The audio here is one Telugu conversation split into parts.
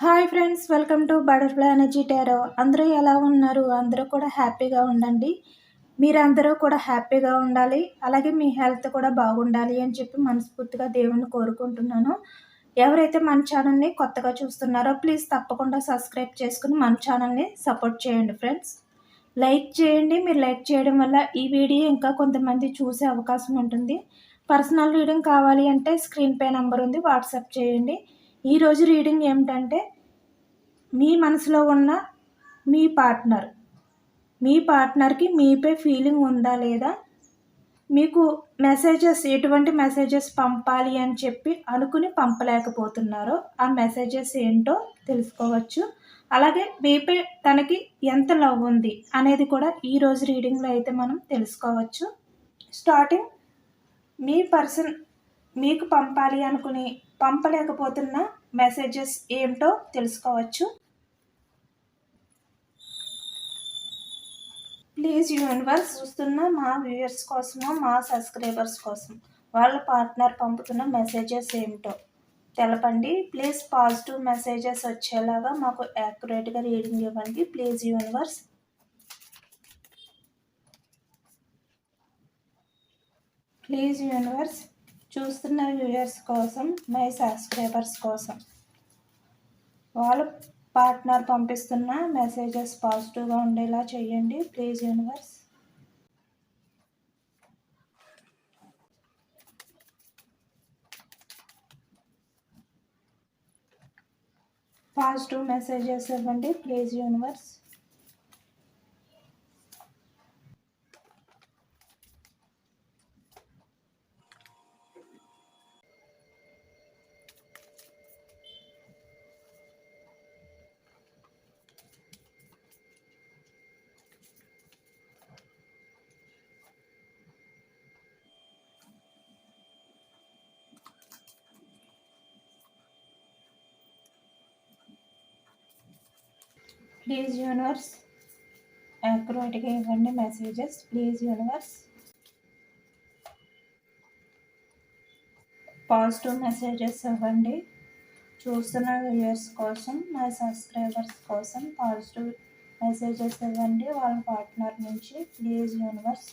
Hi friends welcome to butterfly energy tarot. అందరూ ఎలా ఉన్నారు? అందరూ కూడా హ్యాపీగా ఉండండి. మీరందరూ కూడా హ్యాపీగా ఉండాలి. అలాగే మీ హెల్త్ కూడా బాగుండాలి అని చెప్పి మనస్ఫూర్తిగా దేవుణ్ణి కోరుకుంటున్నాను. ఎవరైతే మన ఛానల్ని కొత్తగా చూస్తున్నారో ప్లీజ్ తప్పకుండా సబ్స్క్రైబ్ చేసుకుని మన ఛానల్ని సపోర్ట్ చేయండి ఫ్రెండ్స్. లైక్ చేయండి. మీరు లైక్ చేయడం వల్ల ఈ వీడియో ఇంకా కొంతమంది చూసే అవకాశం ఉంటుంది. పర్సనల్ రీడింగ్ కావాలి అంటే స్క్రీన్ పే నెంబర్ ఉంది. వాట్సాప్ చేయండి. ఈరోజు రీడింగ్ ఏమిటంటే మీ మనసులో ఉన్న మీ పార్ట్నర్ మీ పార్ట్నర్కి మీపై ఫీలింగ్ ఉందా లేదా మీకు మెసేజెస్ ఎటువంటి మెసేజెస్ పంపాలి అని చెప్పి అనుకుని పంపలేకపోతున్నారో ఆ మెసేజెస్ ఏంటో తెలుసుకోవచ్చు. అలాగే మీపై తనకి ఎంత లవ్ ఉంది అనేది కూడా ఈరోజు రీడింగ్లో అయితే మనం తెలుసుకోవచ్చు. స్టార్టింగ్ మీ పర్సన్ మీకు పంపాలి అనుకుని పంపలేకపోతున్న మెసేజెస్ ఏమిటో తెలుసుకోవచ్చు. ప్లీజ్ యూనివర్స్ చూస్తున్న మా వ్యూయర్స్ కోసము మా సబ్స్క్రైబర్స్ కోసం వాళ్ళ పార్ట్నర్ పంపుతున్న మెసేజెస్ ఏమిటో తెలపండి. ప్లీజ్ పాజిటివ్ మెసేజెస్ వచ్చేలాగా మాకు యాక్యురేట్గా రీడింగ్ ఇవ్వండి. Please universe. Please universe. చూస్తున్న వ్యూయర్స్ కోసం మై సబ్స్క్రైబర్స్ కోసం వాళ్ళ పార్ట్నర్ పంపిస్తున్న మెసేజెస్ పాజిటివ్గా ఉండేలా చేయండి. ప్లీజ్ యూనివర్స్ పాజిటివ్ మెసేజెస్ ఇవ్వండి. ప్లీజ్ యూనివర్స్ ప్లీజ్ యూనివర్స్ యాక్యురేట్గా ఇవ్వండి messages please universe positive messages ఇవ్వండి చూస్తున్న వ్యూయర్స్ కోసం నా సబ్స్క్రైబర్స్ కోసం పాజిటివ్ మెసేజెస్ ఇవ్వండి. వాళ్ళ పార్ట్నర్ నుంచి ప్లీజ్ యూనివర్స్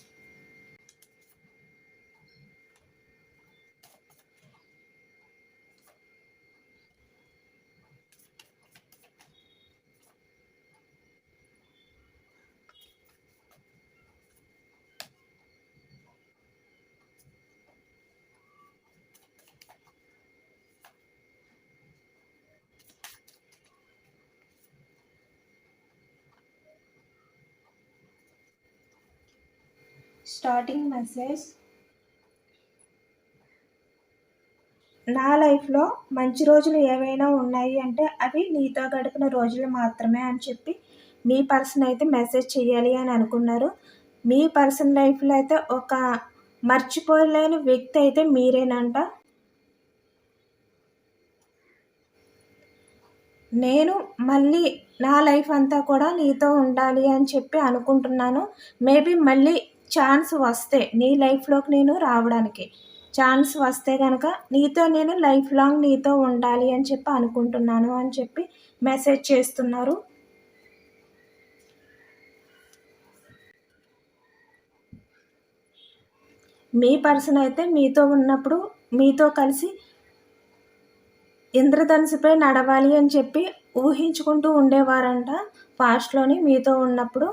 స్టార్టింగ్ మెసేజ్ నా లైఫ్లో మంచి రోజులు ఏవైనా ఉన్నాయి అంటే అవి నీతో గడిపిన రోజులు మాత్రమే అని చెప్పి మీ పర్సన్ అయితే మెసేజ్ చేయాలి అని అనుకున్నారు. మీ పర్సన్ లైఫ్లో అయితే ఒక మర్చిపోలేని వ్యక్తి అయితే మీరేనంట. నేను మళ్ళీ నా లైఫ్ అంతా కూడా నీతో ఉండాలి అని చెప్పి అనుకుంటున్నాను. మేబీ మళ్ళీ ఛాన్స్ వస్తే నీ లైఫ్లోకి నేను రావడానికి. ఛాన్స్ వస్తే కనుక నీతో నేను లైఫ్ లాంగ్ నీతో ఉండాలి అని చెప్పి అనుకుంటున్నాను అని చెప్పి మెసేజ్ చేస్తున్నారు. మీ పర్సన్ అయితే మీతో ఉన్నప్పుడు మీతో కలిసి ఇంద్రధనుసుపై నడవాలి అని చెప్పి ఊహించుకుంటూ ఉండేవారంట. పాస్ట్లోని మీతో ఉన్నప్పుడు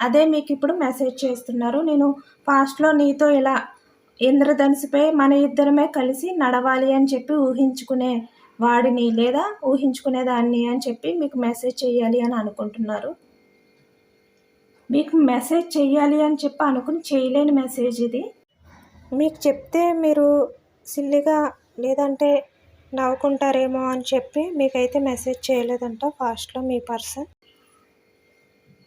అదే మీకు ఇప్పుడు మెసేజ్ చేస్తున్నారు. నేను పాస్ట్లో నీతో ఇలా ఇంద్రధనుసుపై మన ఇద్దరమే కలిసి నడవాలి అని చెప్పి ఊహించుకునే వాడిని లేదా ఊహించుకునేదాన్ని అని చెప్పి మీకు మెసేజ్ చేయాలి అని అనుకుంటున్నారు. మీకు మెసేజ్ చేయాలి అని చెప్పి అనుకుని చేయలేని మెసేజ్ ఇది. మీకు చెప్తే మీరు సిల్లిగా లేదంటే నవ్వుకుంటారేమో అని చెప్పి మీకైతే మెసేజ్ చేయలేదంట ఫాస్ట్లో మీ పర్సన్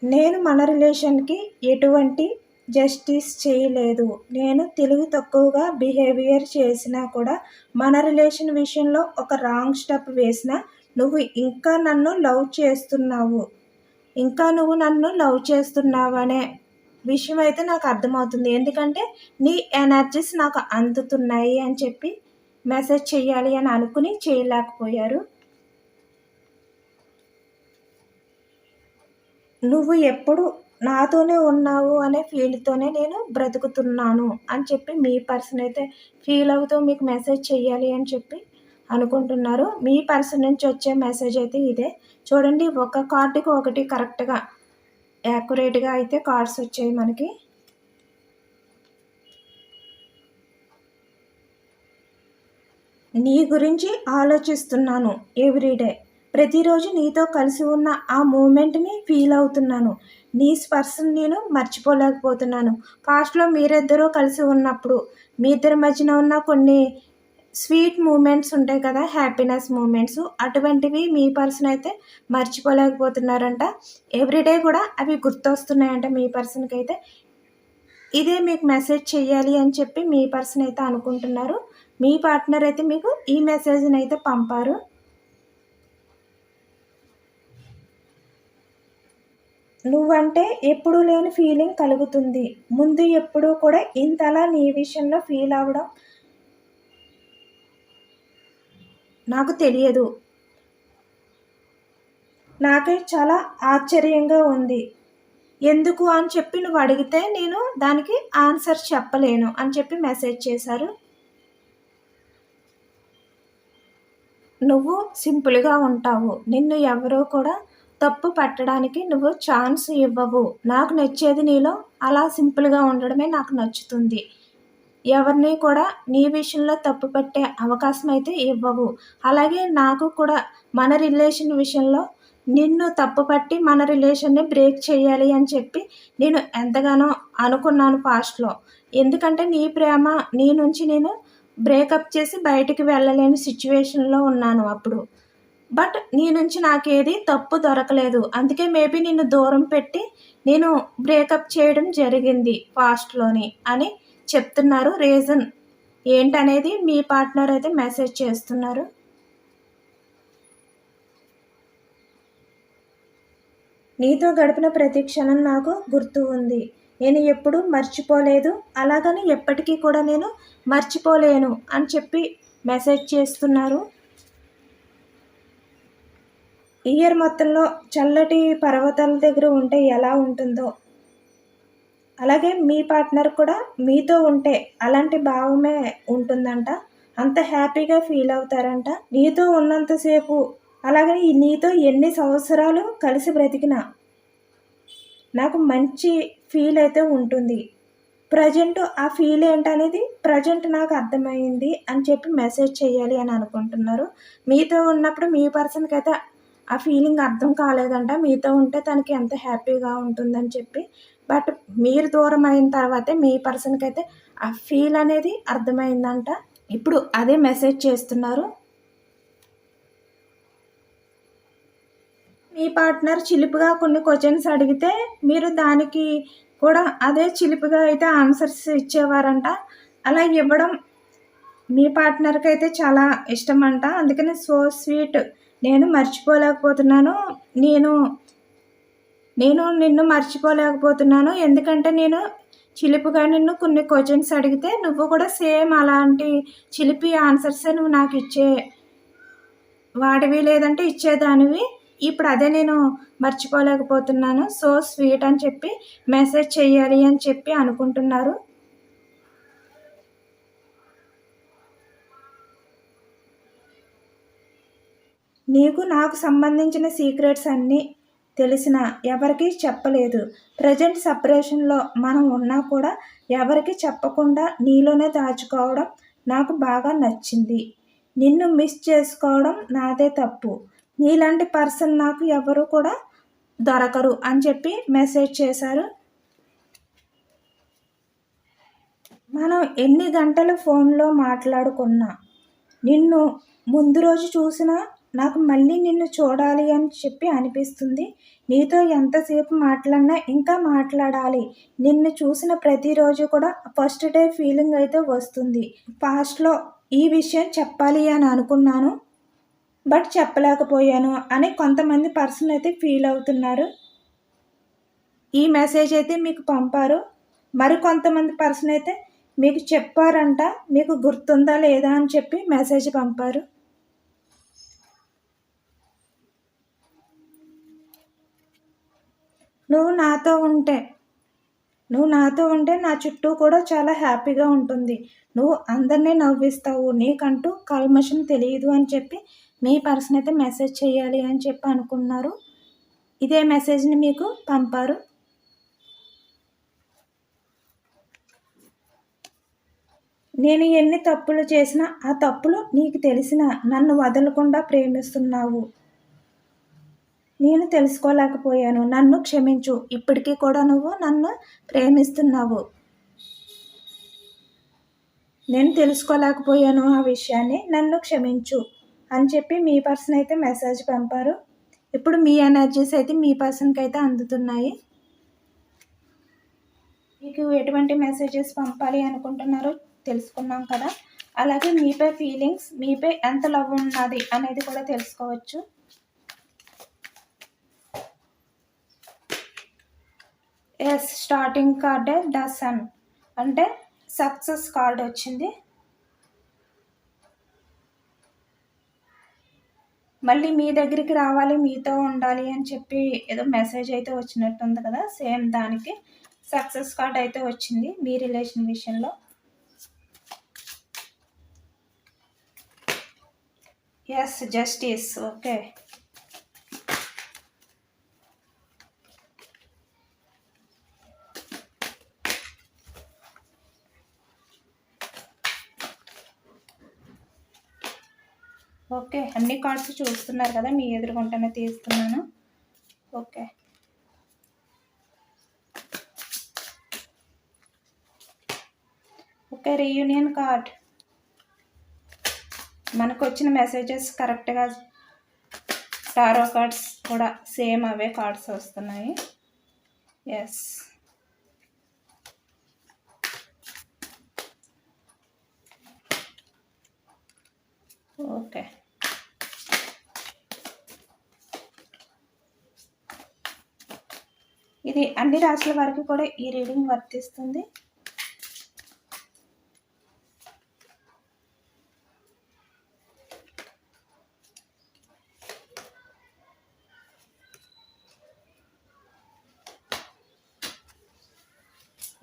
నేను మన రిలేషన్కి ఎటువంటి జస్టిస్ చేయలేదు. నేను తెలివి తక్కువగా బిహేవియర్ చేసినా కూడా మన రిలేషన్ విషయంలో ఒక రాంగ్ స్టెప్ వేసిన నువ్వు ఇంకా నన్ను లవ్ చేస్తున్నావు. ఇంకా నువ్వు నన్ను లవ్ చేస్తున్నావు అనే విషయం అయితే నాకు అర్థమవుతుంది. ఎందుకంటే నీ ఎనర్జీస్ నాకు అందుతున్నాయి అని చెప్పి మెసేజ్ చేయాలి అని అనుకుని చేయలేకపోయారు. నువ్వు ఎప్పుడు నాతోనే ఉన్నావు అనే ఫీల్తోనే నేను బ్రతుకుతున్నాను అని చెప్పి మీ పర్సన్ అయితే ఫీల్ అవుతూ మీకు మెసేజ్ చెయ్యాలి అని చెప్పి అనుకుంటున్నారు. మీ పర్సన్ నుంచి వచ్చే మెసేజ్ అయితే ఇదే. చూడండి ఒక కార్డుకి ఒకటి కరెక్ట్గా యాక్యురేట్గా అయితే కార్డ్స్ వచ్చాయి మనకి. నీ గురించి ఆలోచిస్తున్నాను ఎవ్రీడే. ప్రతిరోజు నీతో కలిసి ఉన్న ఆ మూమెంట్ని ఫీల్ అవుతున్నాను. నీ స్పర్శను నేను మర్చిపోలేకపోతున్నాను. పాస్ట్లో మీరిద్దరూ కలిసి ఉన్నప్పుడు మీ ఇద్దరి మధ్యన ఉన్న కొన్ని స్వీట్ మూమెంట్స్ ఉంటాయి కదా హ్యాపీనెస్ మూమెంట్స్ అటువంటివి మీ పర్సన్ అయితే మర్చిపోలేకపోతున్నారంట. ఎవ్రీడే కూడా అవి గుర్తొస్తున్నాయంట మీ పర్సన్కి అయితే. ఇదే మీకు మెసేజ్ చెయ్యాలి అని చెప్పి మీ పర్సన్ అయితే అనుకుంటున్నారు. మీ పార్ట్నర్ అయితే మీకు ఈ మెసేజ్ని అయితే పంపారు. నువ్వంటే ఎప్పుడూ లేని ఫీలింగ్ కలుగుతుంది. ముందు ఎప్పుడూ కూడా ఇంతలా నీ విషయంలో ఫీల్ అవ్వడం నాకు తెలియదు. నాకే చాలా ఆశ్చర్యంగా ఉంది. ఎందుకు అని చెప్పి నువ్వు అడిగితే నేను దానికి ఆన్సర్ చెప్పలేను అని చెప్పి మెసేజ్ చేశారు. నువ్వు సింపుల్గా ఉంటావు. నిన్ను ఎవరో కూడా తప్పు పట్టడానికి నువ్వు ఛాన్స్ ఇవ్వవు. నాకు నచ్చేది నీలో అలా సింపుల్గా ఉండడమే నాకు నచ్చుతుంది. ఎవరిని కూడా నీ విషయంలో తప్పు పట్టే అవకాశం అయితే ఇవ్వవు. అలాగే నాకు కూడా మన రిలేషన్ విషయంలో నిన్ను తప్పు పట్టి మన రిలేషన్ని బ్రేక్ చేయాలి అని చెప్పి నేను ఎంతగానో అనుకున్నాను పాస్ట్లో. ఎందుకంటే నీ ప్రేమ నీ నుంచి నేను బ్రేకప్ చేసి బయటికి వెళ్ళలేని సిచ్యువేషన్లో ఉన్నాను అప్పుడు. బట్ నీ నుంచి నాకేది తప్పు దొరకలేదు. అందుకే మేబీ నిన్ను దూరం పెట్టి నేను బ్రేకప్ చేయడం జరిగింది ఫాస్ట్లోని అని చెప్తున్నారు రీజన్ ఏంటనేది మీ పార్ట్నర్ అయితే మెసేజ్ చేస్తున్నారు. నీతో గడిపిన ప్రతి క్షణం నాకు గుర్తు ఉంది. నేను ఎప్పుడూ మర్చిపోలేదు. అలాగని ఎప్పటికీ కూడా నేను మర్చిపోలేను అని చెప్పి మెసేజ్ చేస్తున్నారు. ఇయర్ మొత్తంలో చల్లటి పర్వతాల దగ్గర ఉంటే ఎలా ఉంటుందో. అలాగే మీ పార్ట్నర్ కూడా మీతో ఉంటే అలాంటి భావమే ఉంటుందంట. అంత హ్యాపీగా ఫీల్ అవుతారంట. నీతో ఉన్నంతసేపు అలాగే నీతో ఎన్ని సంవత్సరాలు కలిసి బ్రతికినా నాకు మంచి ఫీల్ అయితే ఉంటుంది. ప్రజెంట్ ఆ ఫీల్ ఏంటనేది ప్రజెంట్ నాకు అర్థమైంది అని చెప్పి మెసేజ్ చేయాలి అని అనుకుంటున్నారు. మీతో ఉన్నప్పుడు మీ పర్సన్కి అయితే ఆ ఫీలింగ్ అర్థం కాలేదంట. మీతో ఉంటే తనకి ఎంత హ్యాపీగా ఉంటుందని చెప్పి. బట్ మీరు దూరం అయిన తర్వాతే మీ పర్సన్కి అయితే ఆ ఫీల్ అనేది అర్థమైందంట. ఇప్పుడు అదే మెసేజ్ చేస్తున్నారు. మీ పార్ట్నర్ చిలిపిగా కొన్ని క్వశ్చన్స్ అడిగితే మీరు దానికి కూడా అదే చిలిపిగా అయితే ఆన్సర్స్ ఇచ్చేవారంట. అలా ఇవ్వడం మీ పార్ట్నర్కి అయితే చాలా ఇష్టం అంట అందుకని సో స్వీట్ నేను మర్చిపోలేకపోతున్నాను. నేను నేను నిన్ను మర్చిపోలేకపోతున్నాను. ఎందుకంటే నేను చిలిపిగా నిన్ను కొన్ని క్వశ్చన్స్ అడిగితే నువ్వు కూడా సేమ్ అలాంటి చిలిపి ఆన్సర్సే నువ్వు నాకు ఇచ్చే వాడివి లేదంటే ఇచ్చేదానివి. ఇప్పుడు అదే నేను మర్చిపోలేకపోతున్నాను. సో స్వీట్ అని చెప్పి మెసేజ్ చేయాలి అని చెప్పి అనుకుంటున్నారు. నీకు నాకు సంబంధించిన సీక్రెట్స్ అన్నీ తెలిసిన ఎవరికీ చెప్పలేదు. ప్రజెంట్ సపరేషన్లో మనం ఉన్నా కూడా ఎవరికి చెప్పకుండా నీలోనే దాచుకోవడం నాకు బాగా నచ్చింది. నిన్ను మిస్ చేసుకోవడం నాదే తప్పు. నీలాంటి పర్సన్ నాకు ఎవరు కూడా దొరకరు అని చెప్పి మెసేజ్ చేశారు. మనం ఎన్ని గంటలు ఫోన్లో మాట్లాడుకున్నా నిన్ను ముందు రోజు చూసినా నాకు మళ్ళీ నిన్ను చూడాలి అని చెప్పి అనిపిస్తుంది. నీతో ఎంతసేపు మాట్లాడినా ఇంకా మాట్లాడాలి. నిన్ను చూసిన ప్రతిరోజు కూడా ఫస్ట్ డే ఫీలింగ్ అయితే వస్తుంది. పాస్ట్లో ఈ విషయం చెప్పాలి అని అనుకున్నాను. బట్ చెప్పలేకపోయాను అని కొంతమంది పర్సన్ అయితే ఫీల్ అవుతున్నారు. ఈ మెసేజ్ అయితే మీకు పంపారు. మరి కొంతమంది పర్సన్ అయితే మీకు చెప్పారంట మీకు గుర్తుందా లేదా అని చెప్పి మెసేజ్ పంపారు. నువ్వు నాతో ఉంటే నువ్వు నాతో ఉంటే నా చుట్టూ కూడా చాలా హ్యాపీగా ఉంటుంది. నువ్వు అందరినీ నవ్విస్తావు. నీకంటూ కల్మషం తెలియదు అని చెప్పి మీ పర్సన్ అయితే మెసేజ్ చేయాలి అని చెప్పి అనుకున్నారు. ఇదే మెసేజ్ని మీకు పంపారు. నేను ఎన్ని తప్పులు చేసినా ఆ తప్పులు నీకు తెలిసిన నన్ను వదలకుండా ప్రేమిస్తున్నావు. నేను తెలుసుకోలేకపోయాను. నన్ను క్షమించు. ఇప్పటికీ కూడా నువ్వు నన్ను ప్రేమిస్తున్నావు. నేను తెలుసుకోలేకపోయాను ఆ విషయాన్ని. నన్ను క్షమించు అని చెప్పి మీ పర్సన్ అయితే మెసేజ్ పంపారు. ఇప్పుడు మీ ఎనర్జీస్ అయితే మీ పర్సన్కి అయితే అందుతున్నాయి. మీకు ఎటువంటి మెసేజెస్ పంపాలి అనుకుంటున్నారో తెలుసుకున్నాం కదా. అలాగే మీపై ఫీలింగ్స్ మీపై ఎంత లవ్ ఉన్నది అనేది కూడా తెలుసుకోవచ్చు. ఎస్ స్టార్టింగ్ కార్డే ద సన్ అంటే సక్సెస్ కార్డ్ వచ్చింది. మళ్ళీ మీ దగ్గరికి రావాలి మీతో ఉండాలి అని చెప్పి ఏదో మెసేజ్ అయితే వచ్చినట్టుంది కదా సేమ్ దానికి సక్సెస్ కార్డ్ అయితే వచ్చింది మీ రిలేషన్ విషయంలో. ఎస్ జస్టిస్ ఓకే ఓకే అన్ని కార్డ్స్ చూస్తున్నారు కదా మీ ఎదురుగుంటనే తీస్తున్నాను. ఓకే. Okay reunion card. మనకు వచ్చిన మెసేజెస్ కరెక్ట్గా టారో కార్డ్స్ కూడా సేమ్ అవే కార్డ్స్ వస్తున్నాయి. Yes okay. ఇది అన్ని రాశుల వారికి కూడా ఈ రీడింగ్ వర్తిస్తుంది.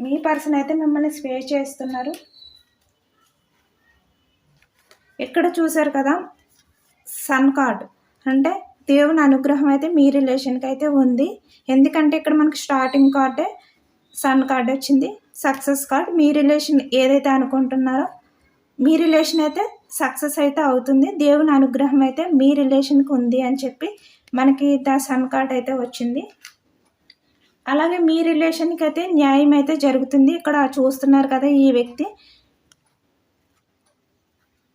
మీ పర్సన్ అయితే మిమ్మల్ని స్పే చేస్తున్నారు. ఇక్కడ చూసారు కదా సన్ కార్డ్. అంటే దేవుని అనుగ్రహం అయితే మీ రిలేషన్కి అయితే ఉంది. ఎందుకంటే ఇక్కడ మనకి స్టార్టింగ్ కార్డే సన్ కార్డ్ వచ్చింది. సక్సెస్ కార్డ్ మీ రిలేషన్ ఏదైతే అనుకుంటున్నారో మీ రిలేషన్ అయితే సక్సెస్ అయితే అవుతుంది. దేవుని అనుగ్రహం అయితే మీ రిలేషన్కి ఉంది అని చెప్పి మనకి ద సన్ కార్డ్ అయితే వచ్చింది. అలాగే మీ రిలేషన్కి అయితే న్యాయం అయితే జరుగుతుంది. ఇక్కడ చూస్తున్నారు కదా ఈ వ్యక్తి.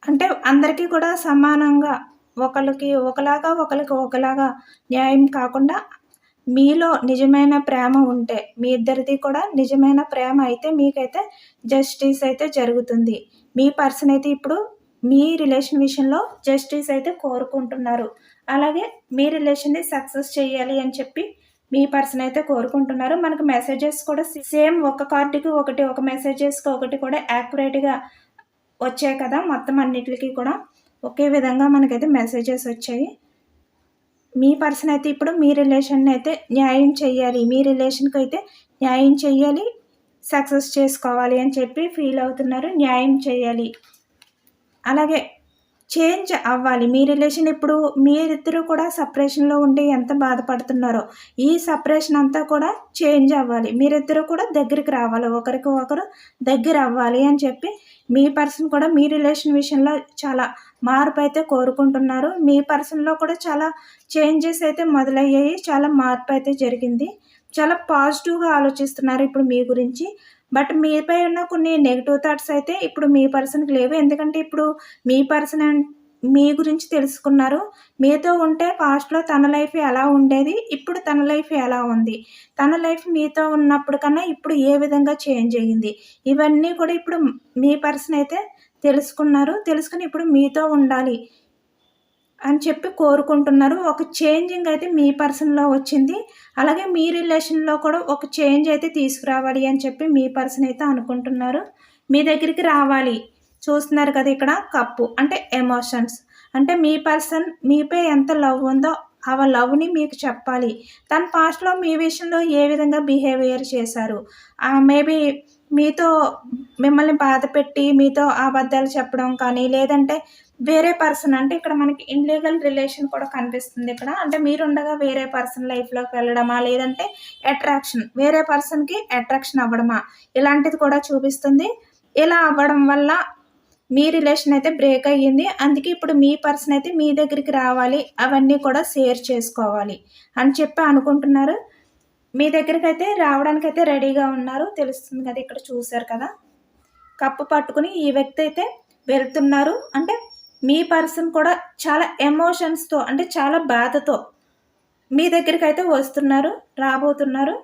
అంటే అందరికీ కూడా సమానంగా ఒకరికి ఒకలాగా ఒకరికి ఒకలాగా న్యాయం కాకుండా మీలో నిజమైన ప్రేమ ఉంటే మీ ఇద్దరిది కూడా నిజమైన ప్రేమ అయితే మీకైతే జస్టిస్ అయితే జరుగుతుంది. మీ పర్సన్ అయితే ఇప్పుడు మీ రిలేషన్ విషయంలో జస్టిస్ అయితే కోరుకుంటున్నారు. అలాగే మీ రిలేషన్ని సక్సెస్ చేయాలి అని చెప్పి మీ పర్సన్ అయితే కోరుకుంటున్నారు. మనకు మెసేజెస్ కూడా సేమ్ ఒక కార్డుకి ఒకటి ఒక మెసేజెస్కి ఒకటి కూడా యాక్యురేట్గా వచ్చాయి కదా మొత్తం అన్నిటికీ కూడా. ఒకే విధంగా మనకైతే మెసేజెస్ వచ్చాయి. మీ పర్సన్ అయితే ఇప్పుడు మీ రిలేషన్ అయితే న్యాయం చేయాలి మీ రిలేషన్కి అయితే న్యాయం చేయాలి సక్సెస్ చేసుకోవాలి అని చెప్పి ఫీల్ అవుతున్నారు. న్యాయం చేయాలి అలాగే చేంజ్ అవ్వాలి. మీ రిలేషన్ ఇప్పుడు మీరిద్దరూ కూడా సపరేషన్లో ఉండి ఎంత బాధపడుతున్నారో ఈ సపరేషన్ అంతా కూడా చేంజ్ అవ్వాలి. మీరిద్దరూ కూడా దగ్గరికి రావాలి. ఒకరికి ఒకరు దగ్గర అవ్వాలి అని చెప్పి మీ పర్సన్ కూడా మీ రిలేషన్ విషయంలో చాలా మార్పు అయితే కోరుకుంటున్నారు. మీ పర్సన్లో కూడా చాలా చేంజెస్ అయితే మొదలయ్యాయి. చాలా మార్పు అయితే జరిగింది. చాలా పాజిటివ్గా ఆలోచిస్తున్నారు ఇప్పుడు మీ గురించి. బట్ మీపై ఉన్న కొన్ని నెగిటివ్ థాట్స్ అయితే ఇప్పుడు మీ పర్సన్కి లేవు. ఎందుకంటే ఇప్పుడు మీ పర్సన్ మీ గురించి తెలుసుకున్నారు. మీతో ఉంటే పాస్ట్లో తన లైఫ్ ఎలా ఉండేది. ఇప్పుడు తన లైఫ్ ఎలా ఉంది. తన లైఫ్ మీతో ఉన్నప్పుడు కన్నా ఇప్పుడు ఏ విధంగా చేంజ్ అయ్యింది ఇవన్నీ కూడా ఇప్పుడు మీ పర్సన్ అయితే తెలుసుకున్నారు. తెలుసుకుని ఇప్పుడు మీతో ఉండాలి అని చెప్పి కోరుకుంటున్నారు. ఒక చేంజింగ్ అయితే మీ పర్సన్లో వచ్చింది. అలాగే మీ రిలేషన్లో కూడా ఒక చేంజ్ అయితే తీసుకురావాలి అని చెప్పి మీ పర్సన్ అయితే అనుకుంటున్నారు. మీ దగ్గరికి రావాలి. చూస్తున్నారు కదా ఇక్కడ కప్పు అంటే ఎమోషన్స్. అంటే మీ పర్సన్ మీపై ఎంత లవ్ ఉందో ఆ లవ్ని మీకు చెప్పాలి. తన పాస్ట్లో మీ విషయంలో ఏ విధంగా బిహేవియర్ చేశారు? మేబీ మీతో మిమ్మల్ని బాధ పెట్టి మీతో అబద్ధాలు చెప్పడం కానీ లేదంటే వేరే పర్సన్ అంటే ఇక్కడ మనకి ఇన్లీగల్ రిలేషన్ కూడా కనిపిస్తుంది ఇక్కడ. అంటే మీరుండగా వేరే పర్సన్ లైఫ్లోకి వెళ్ళడమా లేదంటే అట్రాక్షన్ వేరే పర్సన్కి అట్రాక్షన్ అవ్వడమా? ఇలాంటిది కూడా చూపిస్తుంది. ఇలా అవ్వడం వల్ల మీ రిలేషన్ అయితే బ్రేక్ అయ్యింది. అందుకే ఇప్పుడు మీ పర్సన్ అయితే మీ దగ్గరికి రావాలి. అవన్నీ కూడా షేర్ చేసుకోవాలి అని చెప్పి అనుకుంటున్నారు. మీ దగ్గరికి అయితే రావడానికి అయితే రెడీగా ఉన్నారు. తెలుస్తుంది కదా ఇక్కడ చూశారు కదా. కప్పు పట్టుకుని ఈ వ్యక్తి అయితే వెళ్తున్నారు. అంటే మీ పర్సన్ కూడా చాలా ఎమోషన్స్తో అంటే చాలా బాధతో మీ దగ్గరికి అయితే వస్తున్నారు రాబోతున్నారు.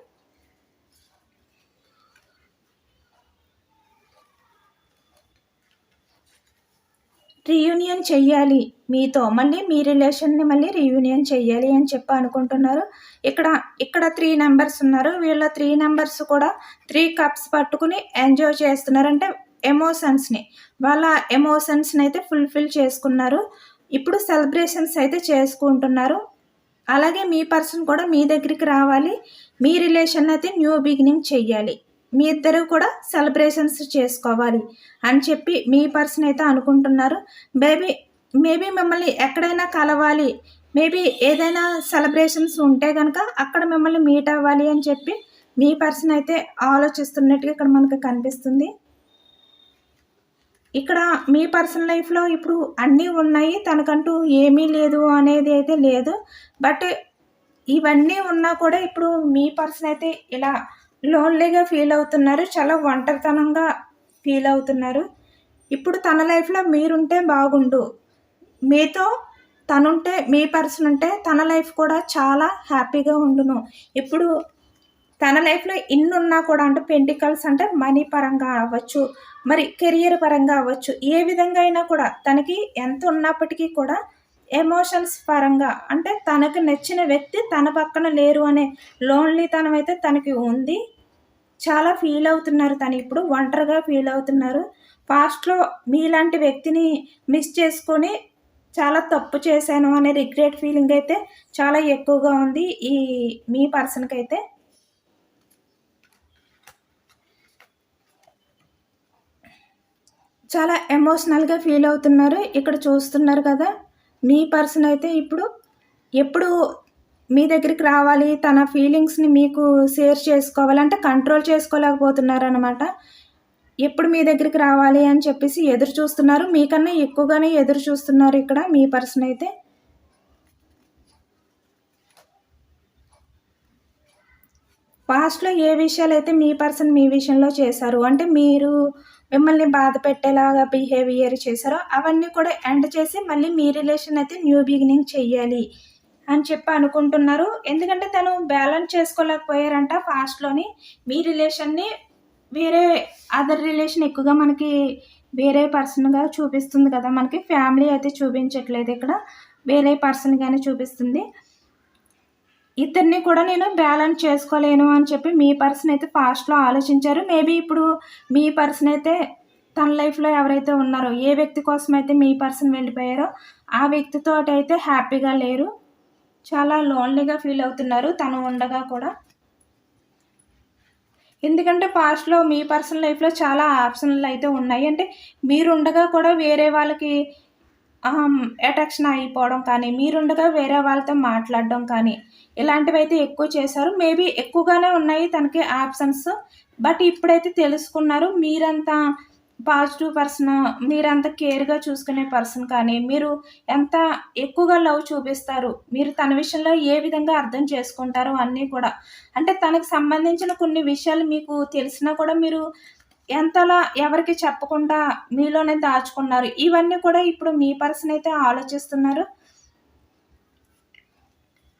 రీయూనియన్ చెయ్యాలి. మీతో మళ్ళీ మీ రిలేషన్ని మళ్ళీ రీయూనియన్ చెయ్యాలి అని చెప్పి అనుకుంటున్నారు. ఇక్కడ ఇక్కడ త్రీ నెంబర్స్ ఉన్నారు. వీళ్ళ త్రీ నెంబర్స్ కూడా త్రీ కప్స్ పట్టుకుని ఎంజాయ్ చేస్తున్నారు. అంటే ఎమోషన్స్ని వాళ్ళ ఎమోషన్స్ని అయితే ఫుల్ఫిల్ చేసుకున్నారు. ఇప్పుడు సెలబ్రేషన్స్ అయితే చేసుకుంటున్నారు. అలాగే మీ పర్సన్ కూడా మీ దగ్గరికి రావాలి. మీ రిలేషన్ అయితే న్యూ బిగినింగ్ చెయ్యాలి. మీ ఇద్దరు కూడా సెలబ్రేషన్స్ చేసుకోవాలి అని చెప్పి మీ పర్సన్ అయితే అనుకుంటున్నారు. బేబీ మేబీ మిమ్మల్ని ఎక్కడైనా కలవాలి. మేబీ ఏదైనా సెలబ్రేషన్స్ ఉంటే కనుక అక్కడ మిమ్మల్ని మీట్ అవ్వాలి అని చెప్పి మీ పర్సన్ అయితే ఆలోచిస్తున్నట్టుగా ఇక్కడ మనకు కనిపిస్తుంది. ఇక్కడ మీ పర్సనల్ లైఫ్లో ఇప్పుడు అన్నీ ఉన్నాయి. తనకంటూ ఏమీ లేదు అనేది అయితే లేదు. బట్ ఇవన్నీ ఉన్నా కూడా ఇప్పుడు మీ పర్సన్ అయితే ఇలా లోన్లీగా ఫీల్ అవుతున్నారు. చాలా ఒంటరితనంగా ఫీల్ అవుతున్నారు. ఇప్పుడు తన లైఫ్లో మీరుంటే బాగుండు. మీతో తనుంటే మీ పర్సన్ ఉంటే తన లైఫ్ కూడా చాలా హ్యాపీగా ఉండును. ఇప్పుడు తన లైఫ్లో ఇన్ని ఉన్నా కూడా అంటే పెంటికల్స్ అంటే మనీ పరంగా అవ్వచ్చు మరి కెరియర్ పరంగా అవ్వచ్చు. ఏ విధంగా అయినా కూడా తనకి ఎంత ఉన్నప్పటికీ కూడా ఎమోషన్స్ పరంగా అంటే తనకు నచ్చిన వ్యక్తి తన పక్కన లేరు అనే లోన్లీతనం అయితే తనకి ఉంది. చాలా ఫీల్ అవుతున్నారు తను ఇప్పుడు ఒంటరిగా ఫీల్ అవుతున్నారు. పాస్ట్లో మీలాంటి వ్యక్తిని మిస్ చేసుకొని చాలా తప్పు చేశాను అనే రిగ్రెట్ ఫీలింగ్ అయితే చాలా ఎక్కువగా ఉంది ఈ మీ పర్సన్కి అయితే. చాలా ఎమోషనల్గా ఫీల్ అవుతున్నారు. ఇక్కడ చూస్తున్నారు కదా మీ పర్సన్ అయితే ఇప్పుడు ఎప్పుడు మీ దగ్గరికి రావాలి తన ఫీలింగ్స్ని మీకు షేర్ చేసుకోవాలి అంటే కంట్రోల్ చేసుకోలేకపోతున్నారు అనమాట ఎప్పుడు మీ దగ్గరికి రావాలి అని చెప్పేసి ఎదురు చూస్తున్నారు. మీకన్నా ఎక్కువగానే ఎదురు చూస్తున్నారు ఇక్కడ మీ పర్సన్ అయితే. పాస్ట్లో ఏ విషయాలు అయితే మీ పర్సన్ మీ విషయంలో చేశారు? అంటే మీరు మిమ్మల్ని బాధ పెట్టేలాగా బిహేవియర్ చేశారో అవన్నీ కూడా ఎండ్ చేసి మళ్ళీ మీ రిలేషన్ అయితే న్యూ బిగినింగ్ చెయ్యాలి అని చెప్పి అనుకుంటున్నారు. ఎందుకంటే తను బ్యాలెన్స్ చేసుకోలేకపోయారంట ఫాస్ట్లోని. మీ రిలేషన్ని వేరే అదర్ రిలేషన్ ఎక్కువగా మనకి వేరే పర్సన్గా చూపిస్తుంది కదా. మనకి ఫ్యామిలీ అయితే చూపించట్లేదు ఇక్కడ. వేరే పర్సన్గానే చూపిస్తుంది. ఇద్దరిని కూడా నేను బ్యాలెన్స్ చేసుకోలేను అని చెప్పి మీ పర్సన్ అయితే ఫాస్ట్లో ఆలోచించారు. మేబీ ఇప్పుడు మీ పర్సన్ అయితే తన లైఫ్లో ఎవరైతే ఉన్నారో ఏ వ్యక్తి కోసం అయితే మీ పర్సన్ వెళ్ళిపోయారో ఆ వ్యక్తితో అయితే హ్యాపీగా లేరు. చాలా లోన్లీగా ఫీల్ అవుతున్నారు. తను ఉండగా కూడా. ఎందుకంటే పాస్ట్లో మీ పర్సనల్ లైఫ్లో చాలా ఆప్షన్లు అయితే ఉన్నాయి. అంటే మీరు ఉండగా కూడా వేరే వాళ్ళకి అటాక్షన్ అయిపోవడం కానీ మీరుండగా వేరే వాళ్ళతో మాట్లాడడం కానీ ఇలాంటివి అయితే ఎక్కువ చేశారు. మేబీ ఎక్కువగానే ఉన్నాయి తనకి ఆప్షన్స్ బట్ ఇప్పుడైతే తెలుసుకున్నారు మీరంతా పాజిటివ్ పర్సన్ మీరంత కేర్గా చూసుకునే పర్సన్ కానీ మీరు ఎంత ఎక్కువగా లవ్ చూపిస్తారు మీరు తన విషయంలో ఏ విధంగా అర్థం చేసుకుంటారో అన్నీ కూడా. అంటే తనకు సంబంధించిన కొన్ని విషయాలు మీకు తెలిసినా కూడా మీరు ఎంతలా ఎవరికి చెప్పకుండా మీలోనే దాచుకున్నారు? ఇవన్నీ కూడా ఇప్పుడు మీ పర్సన్ అయితే ఆలోచిస్తున్నారు.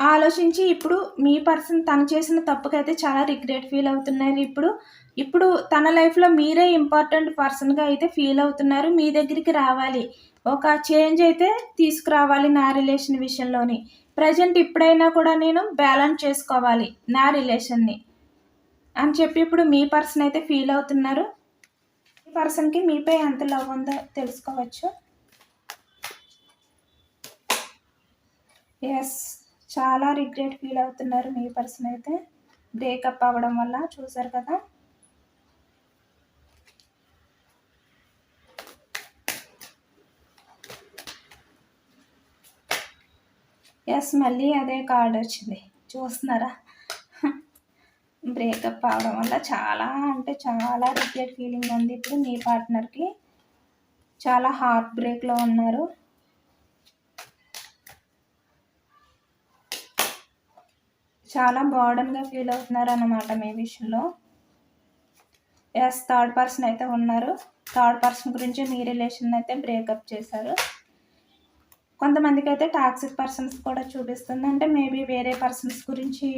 ఆలోచించి ఇప్పుడు మీ పర్సన్ తను చేసిన తప్పుకైతే చాలా రిగ్రెట్ ఫీల్ అవుతున్నారు. ఇప్పుడు ఇప్పుడు తన లైఫ్లో మీరే ఇంపార్టెంట్ పర్సన్గా అయితే ఫీల్ అవుతున్నారు. మీ దగ్గరికి రావాలి. ఒక చేంజ్ అయితే తీసుకురావాలి నా రిలేషన్ విషయంలోని. ప్రజెంట్ ఇప్పుడైనా కూడా నేను బ్యాలెన్స్ చేసుకోవాలి నా రిలేషన్ని అని చెప్పి ఇప్పుడు మీ పర్సన్ అయితే ఫీల్ అవుతున్నారు. పర్సన్కి మీపై ఎంత లవ్ ఉందో తెలుసుకోవచ్చు. ఎస్ చాలా రిగ్రెట్ ఫీల్ అవుతున్నారు మీ పర్సన్ అయితే. బ్రేకప్ అవ్వడం వల్ల చూసారు కదా. ఎస్ మళ్ళీ అదే కార్డ్ వచ్చింది. చూస్తున్నారా? బ్రేకప్ అవడం వల్ల చాలా అంటే చాలా రిగ్రెట్ ఫీలింగ్ ఉంది. ఇప్పుడు మీ పార్ట్నర్కి చాలా హార్ట్ బ్రేక్లో ఉన్నారు. చాలా బార్డన్గా ఫీల్ అవుతున్నారు అన్నమాట మీ విషయంలో. ఎస్ థర్డ్ పర్సన్ అయితే ఉన్నారు. థర్డ్ పర్సన్ గురించి మీ రిలేషన్ అయితే బ్రేకప్ చేశారు. కొంతమందికి అయితే టాక్సిక్ పర్సన్స్ కూడా చూపిస్తుంది. అంటే మేబీ వేరే పర్సన్స్ గురించి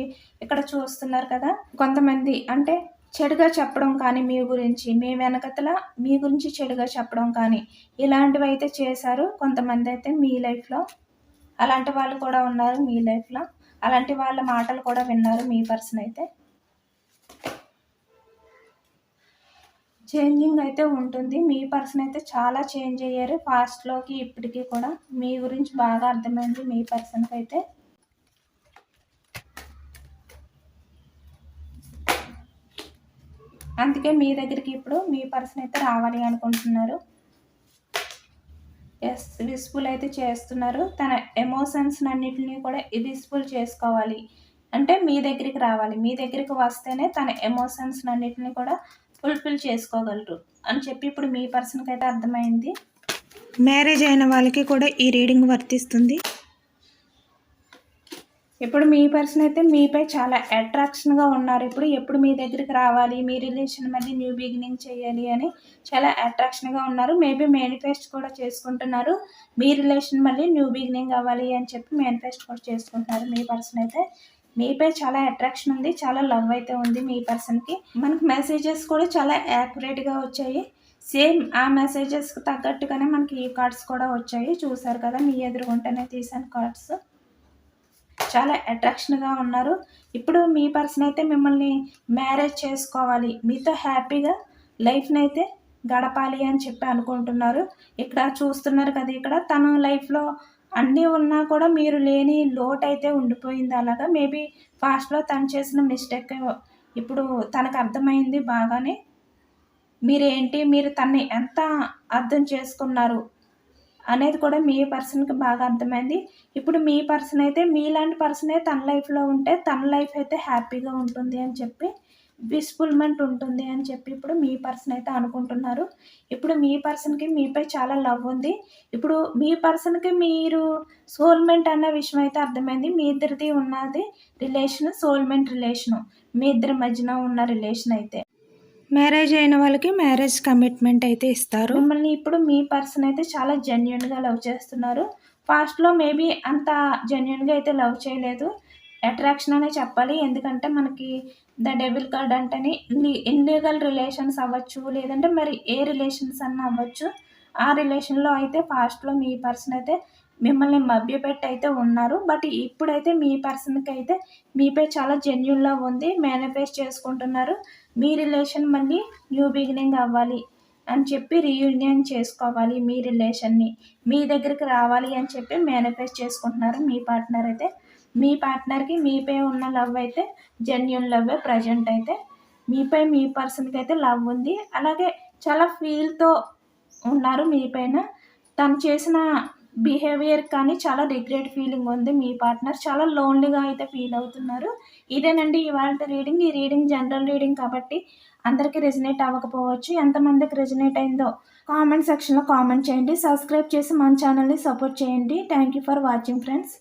ఇక్కడ చూస్తున్నారు కదా. కొంతమంది అంటే చెడుగా చెప్పడం కానీ మీ గురించి మీ వెనకతల మీ గురించి చెడుగా చెప్పడం కానీ ఇలాంటివి అయితే చేశారు. కొంతమంది అయితే మీ లైఫ్లో అలాంటి వాళ్ళు కూడా ఉన్నారు మీ లైఫ్లో అలాంటి వాళ్ళ మాటలు కూడా విన్నారు మీ పర్సన్ అయితే. చేంజింగ్ అయితే ఉంటుంది. మీ పర్సన్ అయితే చాలా చేంజ్ అయ్యారు. ఫాస్ట్లోకి ఇప్పటికీ కూడా. మీ గురించి బాగా అర్థమైంది. మీ పర్సన్కి అయితే. అందుకే మీ దగ్గరికి ఇప్పుడు మీ పర్సన్ అయితే రావాలి అనుకుంటున్నారు. ఎస్ విస్ఫుల్ అయితే చేస్తున్నారు. తన ఎమోషన్స్ అన్నిటిని కూడా విస్ఫుల్ చేసుకోవాలి. అంటే మీ దగ్గరికి రావాలి. మీ దగ్గరికి వస్తేనే తన ఎమోషన్స్ అన్నిటిని కూడా ఫుల్ఫిల్ చేసుకోగలరు అని చెప్పి ఇప్పుడు మీ పర్సన్కి అయితే అర్థమైంది. మ్యారేజ్ అయిన వాళ్ళకి కూడా ఈ రీడింగ్ వర్తిస్తుంది. ఇప్పుడు మీ పర్సన్ అయితే మీపై చాలా అట్రాక్షన్గా ఉన్నారు. ఇప్పుడు ఎప్పుడు మీ దగ్గరికి రావాలి మీ రిలేషన్ మళ్ళీ న్యూ బిగినింగ్ చేయాలి అని చాలా అట్రాక్షన్గా ఉన్నారు. మేబీ మేనిఫెస్ట్ కూడా చేసుకుంటున్నారు. మీ రిలేషన్ మళ్ళీ న్యూ బిగినింగ్ అవ్వాలి అని చెప్పి మేనిఫెస్ట్ కూడా చేసుకుంటున్నారు మీ పర్సన్ అయితే. మీపై చాలా అట్రాక్షన్ ఉంది చాలా లవ్ అయితే ఉంది మీ పర్సన్కి మనకు మెసేజెస్ కూడా చాలా యాక్యురేట్గా వచ్చాయి. సేమ్ ఆ మెసేజెస్కి తగ్గట్టుగానే మనకి ఈ కార్డ్స్ కూడా వచ్చాయి. చూసారు కదా మీ ఎదురుగుంటేనే తీసాను కార్డ్స్ చాలా అట్రాక్షన్గా ఉన్నారు. ఇప్పుడు మీ పర్సన్ అయితే మిమ్మల్ని మ్యారేజ్ చేసుకోవాలి. మీతో హ్యాపీగా లైఫ్ని అయితే గడపాలి అని చెప్పి అనుకుంటున్నారు. ఇక్కడ చూస్తున్నారు కదా ఇక్కడ తన లైఫ్లో అన్నీ ఉన్నా కూడా మీరు లేని లోటు అయితే ఉండిపోయింది అలాగా. మేబీ ఫాస్ట్లో తను చేసిన మిస్టేక్ ఇప్పుడు తనకు అర్థమైంది బాగానే. మీరేంటి? మీరు తన్ని ఎంత అర్థం చేసుకున్నారు అనేది కూడా మీ పర్సన్కి బాగా అర్థమైంది. ఇప్పుడు మీ పర్సన్ అయితే మీలాంటి పర్సనే తన లైఫ్లో ఉంటే తన లైఫ్ అయితే హ్యాపీగా ఉంటుంది అని చెప్పి విస్ఫుల్మెంట్ ఉంటుంది అని చెప్పి ఇప్పుడు మీ పర్సన్ అయితే అనుకుంటున్నారు. ఇప్పుడు మీ పర్సన్కి మీపై చాలా లవ్ ఉంది. ఇప్పుడు మీ పర్సన్కి మీరు సోల్మెంట్ అన్న విషయం అయితే అర్థమైంది. మీ ఇద్దరిది ఉన్నది రిలేషన్ సోల్మెంట్ రిలేషను. మీ ఇద్దరి మధ్యన ఉన్న రిలేషన్ అయితే. మ్యారేజ్ అయిన వాళ్ళకి మ్యారేజ్ కమిట్మెంట్ అయితే ఇస్తారు. మిమ్మల్ని ఇప్పుడు మీ పర్సన్ అయితే చాలా జెన్యున్గా లవ్ చేస్తున్నారు. ఫాస్ట్లో మేబీ అంత జెన్యున్గా అయితే లవ్ చేయలేదు. అట్రాక్షన్ అనే చెప్పాలి. ఎందుకంటే మనకి ద డెబిల్ కార్డ్ అంటేనే ఇన్లీగల్ రిలేషన్స్ అవ్వచ్చు లేదంటే మరి ఏ రిలేషన్స్ అన్న అవ్వచ్చు. ఆ రిలేషన్లో అయితే ఫాస్ట్లో మీ పర్సన్ అయితే మిమ్మల్ని మభ్యపెట్టి అయితే ఉన్నారు. బట్ ఇప్పుడైతే మీ పర్సన్కి అయితే మీపై చాలా జెన్యున్లా ఉంది మేనిఫెస్ట్ చేసుకుంటున్నారు. మీ రిలేషన్ మళ్ళీ న్యూ బిగినింగ్ అవ్వాలి అని చెప్పి రీయూనియన్ చేసుకోవాలి మీ రిలేషన్ని. మీ దగ్గరికి రావాలి అని చెప్పి మేనిఫెస్ట్ చేసుకుంటున్నారు మీ పార్ట్నర్ అయితే. మీ పార్ట్నర్కి మీపై ఉన్న లవ్ అయితే జెన్యున్ లవ్ ప్రజెంట్ అయితే. మీపై మీ పర్సన్కి అయితే లవ్ ఉంది. అలాగే చాలా ఫీల్తో ఉన్నారు మీపైన తను చేసిన బిహేవియర్ కానీ చాలా రిగ్రెట్ ఫీలింగ్ ఉంది మీ పార్ట్నర్ చాలా లోన్లీగా అయితే ఫీల్ అవుతున్నారు. ఇదేనండి ఇవాళ రీడింగ్ ఈ రీడింగ్ జనరల్ రీడింగ్ కాబట్టి అందరికీ రెజినేట్ అవ్వకపోవచ్చు. ఎంతమందికి రెజినేట్ అయిందో కామెంట్ సెక్షన్లో కామెంట్ చేయండి. సబ్స్క్రైబ్ చేసి మన ఛానల్ని సపోర్ట్ చేయండి. Thank you for watching friends